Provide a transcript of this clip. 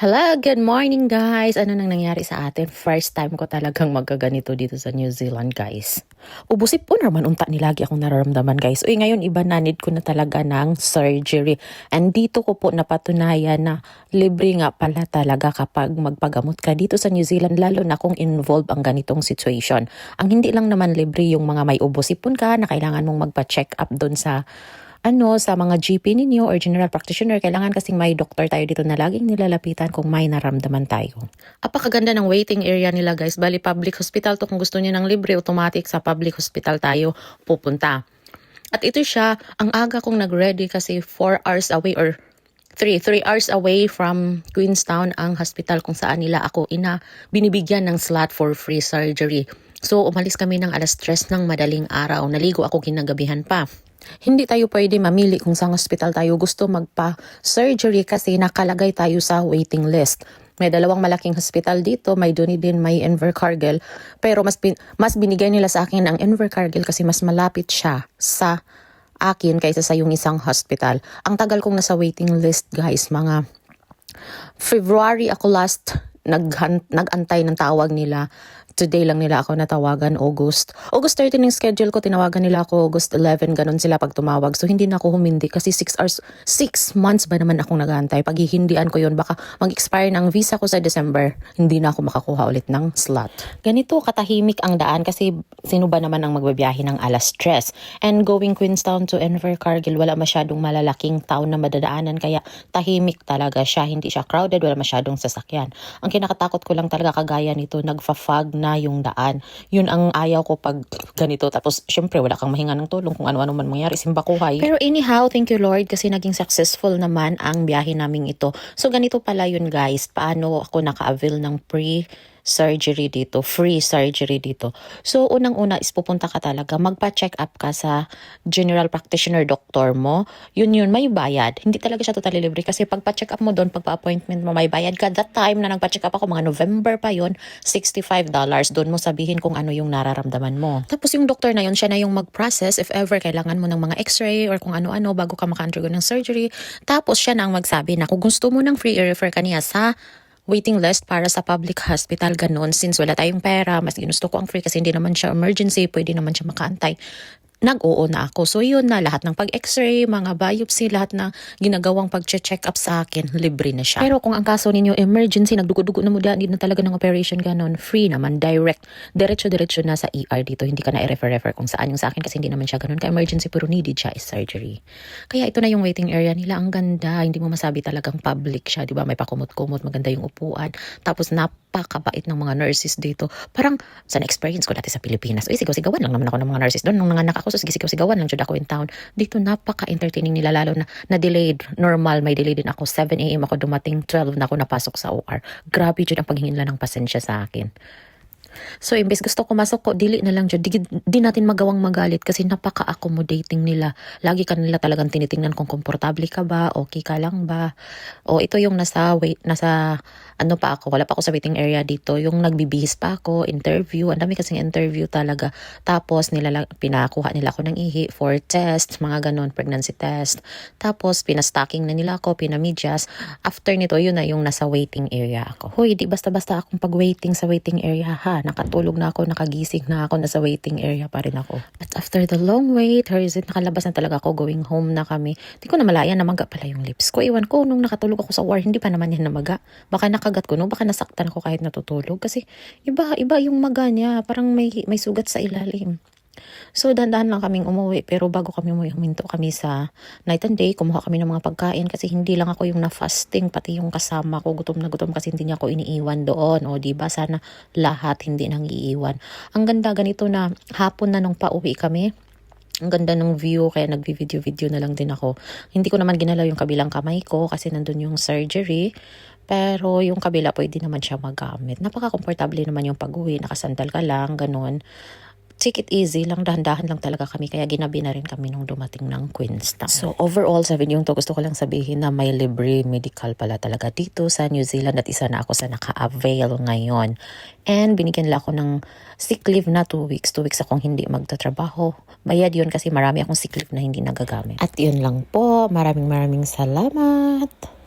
Hello, good morning guys! Ano nang nangyari sa atin? First time ko talagang magaganito dito sa New Zealand guys. Ubusip po naman unta ni lagi akong nararamdaman guys. Uy, ngayon iba na need ko na talaga ng surgery. And dito ko po napatunayan na libre nga pala talaga kapag magpagamot ka dito sa New Zealand lalo na kung involved ang ganitong situation. Ang hindi lang naman libre yung mga may ubusipon ka na kailangan mong magpa-check up doon sa ano, sa mga GP ninyo or general practitioner, kailangan kasing may doktor tayo dito na laging nilalapitan kung may naramdaman tayo. Apakaganda ng waiting area nila guys. Bali, public hospital to. Kung gusto niyo ng libre, automatic sa public hospital tayo pupunta. At ito siya, ang aga kong nag-ready kasi 4 hours away or 3, 3 hours away from Queenstown ang hospital kung saan nila ako ina binibigyan ng slot for free surgery. So, umalis kami ng alas 3 ng madaling araw. Naligo ako kinagabihan pa. Hindi tayo pwede mamili kung saan hospital tayo gusto magpa-surgery kasi nakalagay tayo sa waiting list. May dalawang malaking hospital dito, may Dunedin, may Invercargill. Pero mas, bin- mas binigay nila sa akin ang Invercargill kasi mas malapit siya sa akin kaysa sa yung isang hospital. Ang tagal kong nasa waiting list guys, mga February ako last naghan- nagantay ng tawag nila. Today lang nila ako natawagan, August. August 13 yung schedule ko, tinawagan nila ako August 11, ganun sila pag tumawag. So hindi na ako humindi kasi 6 hours, 6 months ba naman akong nagantay. Pag hihindian ko yun, baka mag-expire ng visa ko sa December, hindi na ako makakuha ulit ng slot. Ganito katahimik ang daan kasi sino ba naman ang magbabiyahe ng alas stress. And going Queenstown to Invercargill, wala masyadong malalaking town na madadaanan kaya tahimik talaga siya. Hindi siya crowded, wala masyadong sasakyan. Ang kinakatakot ko lang talaga kagaya nito, nagfa-fog na yung daan. Yun ang ayaw ko pag ganito. Tapos, syempre, wala kang mahinga ng tulong kung ano-ano man mangyari. Simba kuhay. Pero anyhow, thank you Lord kasi naging successful naman ang biyahe naming ito. So, ganito pala yun guys. Paano ako naka-avail ng pre surgery dito, free surgery dito. So, unang-una is pupunta ka talaga, magpa-check up ka sa general practitioner doctor mo. Yun yun, may bayad. Hindi talaga siya totally libre kasi pagpa-check up mo doon, pagpa-appointment mo, may bayad ka. That time na nagpa-check up ako, mga November pa yon $65. Doon mo sabihin kung ano yung nararamdaman mo. Tapos yung doctor na yun, siya na yung mag-process if ever kailangan mo ng mga x-ray or kung ano-ano bago ka maka-undergo ng surgery. Tapos siya na ang magsabi na kung gusto mo ng free, i-refer ka sa waiting list para sa public hospital ganun. Since wala tayong pera mas ginusto ko ang free kasi hindi naman siya emergency pwede naman siya makaantay nag-oo na ako. So yun na, lahat ng pag-x-ray, mga biopsy, lahat na ginagawang pag-check up sa akin, libre na siya. Pero kung ang kaso ninyo emergency, nagdugo-dugo na dyan, hindi na talaga ng operation ganon, free naman, direct, diretso-diretso na sa ER dito, hindi ka na i-refer-refer kung saan yung sa akin kasi hindi naman siya ganon ka-emergency pero needed siya is surgery. Kaya ito na yung waiting area nila, ang ganda, hindi mo masabi talagang public siya, di ba? May pakumot-kumot, maganda yung upuan, tapos napakabait ng mga nurses dito. Parang sa experience ko dati sa Pilipinas, uy, sigaw-sigawan lang naman ako ng mga nurses doon, nung nanganak ako, so sigaw-sigawan lang jud ako in town. Dito napaka-entertaining nila lalo na na delayed. Normal may delay din ako 7 AM ako dumating 12 na ako napasok sa OR. Grabe jud ang paghinginla ng pasensya sa akin. So, imbes gusto ko masok ko, dili na lang dyan. Di, di natin magawang magalit kasi napaka-accommodating nila. Lagi ka nila talagang tinitingnan kung komportable ka ba, okay ka lang ba. O ito yung nasa, wait, nasa, ano pa ako, wala pa ako sa waiting area dito. Yung nagbibihis pa ako, interview. Ang dami kasing interview talaga. Tapos, nila, pinakuha nila ako ng ihi for test, mga ganon, pregnancy test. Tapos, pinastocking na nila ako, pinamidyas. After nito, yun na yung nasa waiting area ako. Hoy, di basta-basta akong pag-waiting sa waiting area ha. Nakatulog na ako, nakagising na ako, nasa waiting area pa rin ako. But after the long wait, it, nakalabas na talaga ako, going home na kami. Di ko na malaya, namaga pala yung lips ko. Iwan ko, nung nakatulog ako sa war, hindi pa naman yan namaga. Baka nakagat ko, no? Baka nasaktan ako kahit natutulog. Kasi iba, iba yung maga niya. Parang may, may sugat sa ilalim. So, dandahan lang kaming umuwi. Pero bago kami umuwi, huminto kami sa night and day. Kumuha kami ng mga pagkain kasi hindi lang ako yung na-fasting. Pati yung kasama ko, gutom na gutom kasi hindi niya ako iniiwan doon. O, di ba Sana lahat hindi nang iiwan. Ang ganda ganito na hapon na nung pauwi kami. Ang ganda ng view, kaya nagvi-video-video na lang din ako. Hindi ko naman ginalaw yung kabilang kamay ko kasi nandun yung surgery. Pero yung kabila pwede naman siya magamit. Napaka-komportable naman yung pag-uwi. Nakasandal ka lang, ganun take it easy lang, dahan-dahan lang talaga kami. Kaya ginabi na rin kami nung dumating ng Queenstown. So overall, sabi niyo to, gusto ko lang sabihin na may libre medical pala talaga dito sa New Zealand at isa na ako sa naka-avail ngayon. And binigyan nila ako ng sick leave na 2 weeks. 2 weeks akong hindi magtatrabaho. Bayad yun kasi marami akong sick leave na hindi nagagamit. At yun lang po. Maraming maraming salamat.